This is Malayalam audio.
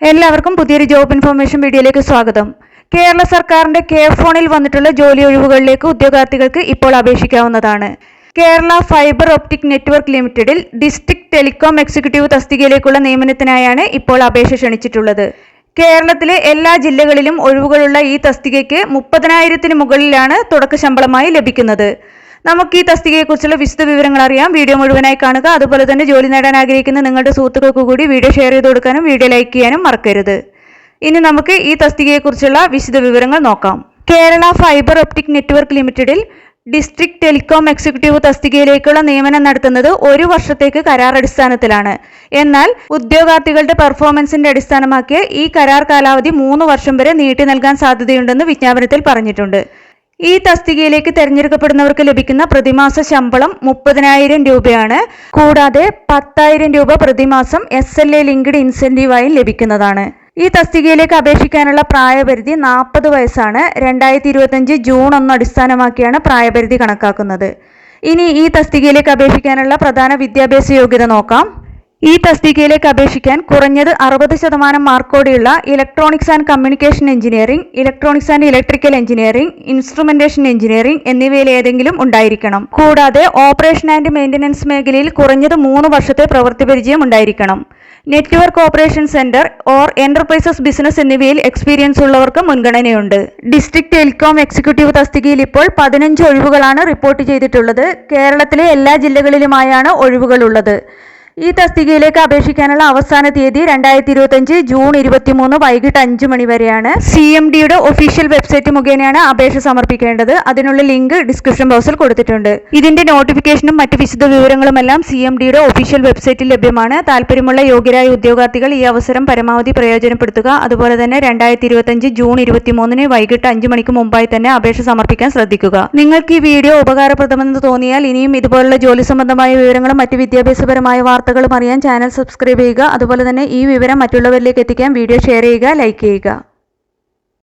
എല്ലാവർക്കും പുതിയൊരു ജോബ് ഇൻഫർമേഷൻ വീഡിയോയിലേക്ക് സ്വാഗതം. കേരള സർക്കാരിന്റെ കെയർ ഫോണിൽ വന്നിട്ടുള്ള ജോലി ഒഴിവുകളിലേക്ക് ഉദ്യോഗാർത്ഥികൾക്ക് ഇപ്പോൾ അപേക്ഷിക്കാവുന്നതാണ്. കേരള ഫൈബർ ഒപ്റ്റിക് നെറ്റ്വർക്ക് ലിമിറ്റഡിൽ ഡിസ്ട്രിക്ട് ടെലികോം എക്സിക്യൂട്ടീവ് തസ്തികയിലേക്കുള്ള നിയമനത്തിനായാണ് ഇപ്പോൾ അപേക്ഷ ക്ഷണിച്ചിട്ടുള്ളത്. കേരളത്തിലെ എല്ലാ ജില്ലകളിലും ഒഴിവുകളുള്ള ഈ തസ്തികയ്ക്ക് മുപ്പതിനായിരത്തിന് മുകളിലാണ് തുടക്ക ശമ്പളമായി ലഭിക്കുന്നത്. നമുക്ക് ഈ തസ്തികയെക്കുറിച്ചുള്ള വിശദ വിവരങ്ങൾ അറിയാം. വീഡിയോ മുഴുവനായി കാണുക. അതുപോലെ തന്നെ ജോലി നേടാൻ ആഗ്രഹിക്കുന്ന നിങ്ങളുടെ സുഹൃത്തുക്കൾക്ക് കൂടി വീഡിയോ ഷെയർ ചെയ്ത് കൊടുക്കാനും വീഡിയോ ലൈക്ക് ചെയ്യാനും മറക്കരുത്. ഇനി നമുക്ക് ഈ തസ്തികയെക്കുറിച്ചുള്ള വിശദ വിവരങ്ങൾ നോക്കാം. കേരള ഫൈബർ ഒപ്റ്റിക് നെറ്റ്വർക്ക് ലിമിറ്റഡിൽ ഡിസ്ട്രിക്ട് ടെലികോം എക്സിക്യൂട്ടീവ് തസ്തികയിലേക്കുള്ള നിയമനം നടത്തുന്നത് ഒരു വർഷത്തേക്ക് കരാർ അടിസ്ഥാനത്തിലാണ്. എന്നാൽ ഉദ്യോഗാർത്ഥികളുടെ പെർഫോമൻസിന്റെ അടിസ്ഥാനമാക്കി ഈ കരാർ കാലാവധി മൂന്ന് വർഷം വരെ നീട്ടി നൽകാൻ സാധ്യതയുണ്ടെന്ന് വിജ്ഞാപനത്തിൽ പറഞ്ഞിട്ടുണ്ട്. ഈ തസ്തികയിലേക്ക് തെരഞ്ഞെടുക്കപ്പെടുന്നവർക്ക് ലഭിക്കുന്ന പ്രതിമാസ ശമ്പളം മുപ്പതിനായിരം രൂപയാണ്. കൂടാതെ പത്തായിരം രൂപ പ്രതിമാസം എസ് എൽ എ ലിങ്ക്ഡ് ഇൻസെന്റീവായി ലഭിക്കുന്നതാണ്. ഈ തസ്തികയിലേക്ക് അപേക്ഷിക്കാനുള്ള പ്രായപരിധി നാൽപ്പത് വയസ്സാണ്. രണ്ടായിരത്തി ഇരുപത്തഞ്ച് ജൂൺ ഒന്ന് അടിസ്ഥാനമാക്കിയാണ് പ്രായപരിധി കണക്കാക്കുന്നത്. ഇനി ഈ തസ്തികയിലേക്ക് അപേക്ഷിക്കാനുള്ള പ്രധാന വിദ്യാഭ്യാസ യോഗ്യത നോക്കാം. ഈ തസ്തികയിലേക്ക് അപേക്ഷിക്കാൻ കുറഞ്ഞത് അറുപത് ശതമാനം മാർക്കോടെയുള്ള electronics and communication engineering electronics and electrical engineering instrumentation engineering എന്നിവയിൽ ഏതെങ്കിലും ഉണ്ടായിരിക്കണം. കൂടാതെ ഓപ്പറേഷൻ ആൻഡ് മെയിന്റനൻസ് മേഖലയിൽ കുറഞ്ഞത് മൂന്ന് വർഷത്തെ പ്രവൃത്തി പരിചയം ഉണ്ടായിരിക്കണം. Network operation centre or enterprises business എന്നിവയിൽ എക്സ്പീരിയൻസ് ഉള്ളവർക്ക് മുൻഗണനയുണ്ട്. ഡിസ്ട്രിക്ട് ടെലികോം എക്സിക്യൂട്ടീവ് തസ്തികയിൽ ഇപ്പോൾ പതിനഞ്ച് ഒഴിവുകളാണ് റിപ്പോർട്ട് ചെയ്തിട്ടുള്ളത്. കേരളത്തിലെ എല്ലാ ജില്ലകളിലുമായാണ് ഒഴിവുകളുള്ളത്. ഈ തസ്തികയിലേക്ക് അപേക്ഷിക്കാനുള്ള അവസാന തീയതി രണ്ടായിരത്തി ഇരുപത്തഞ്ച് ജൂൺ ഇരുപത്തിമൂന്ന് വൈകിട്ട് അഞ്ച് മണി വരെയാണ്. സി എം ഡിയുടെ ഒഫീഷ്യൽ വെബ്സൈറ്റ് മുഖേനയാണ് അപേക്ഷ സമർപ്പിക്കേണ്ടത്. അതിനുള്ള ലിങ്ക് ഡിസ്ക്രിപ്ഷൻ ബോക്സിൽ കൊടുത്തിട്ടുണ്ട്. ഇതിന്റെ നോട്ടിഫിക്കേഷനും മറ്റ് വിശദ വിവരങ്ങളുമെല്ലാം സി എം ഡിയുടെ ഒഫീഷ്യൽ വെബ്സൈറ്റിൽ ലഭ്യമാണ്. താല്പര്യമുള്ള യോഗ്യരായ ഉദ്യോഗാർത്ഥികൾ ഈ അവസരം പരമാവധി പ്രയോജനപ്പെടുത്തുക. അതുപോലെ തന്നെ രണ്ടായിരത്തി ഇരുപത്തഞ്ച് ജൂൺ ഇരുപത്തിമൂന്നിന് വൈകിട്ട് അഞ്ച് മണിക്ക് മുമ്പായി തന്നെ അപേക്ഷ സമർപ്പിക്കാൻ ശ്രദ്ധിക്കുക. നിങ്ങൾക്ക് ഈ വീഡിയോ ഉപകാരപ്രദമെന്ന് തോന്നിയാൽ ഇനിയും ഇതുപോലുള്ള ജോലി സംബന്ധമായ വിവരങ്ങളും മറ്റ് വിദ്യാഭ്യാസപരമായ വാർത്തകളും അറിയാൻ ചാനൽ സബ്സ്ക്രൈബ് ചെയ്യുക. അതുപോലെ തന്നെ ഈ വിവരം മറ്റുള്ളവരിലേക്ക് എത്തിക്കാൻ വീഡിയോ ഷെയർ ചെയ്യുക ലൈക്ക് ചെയ്യുക.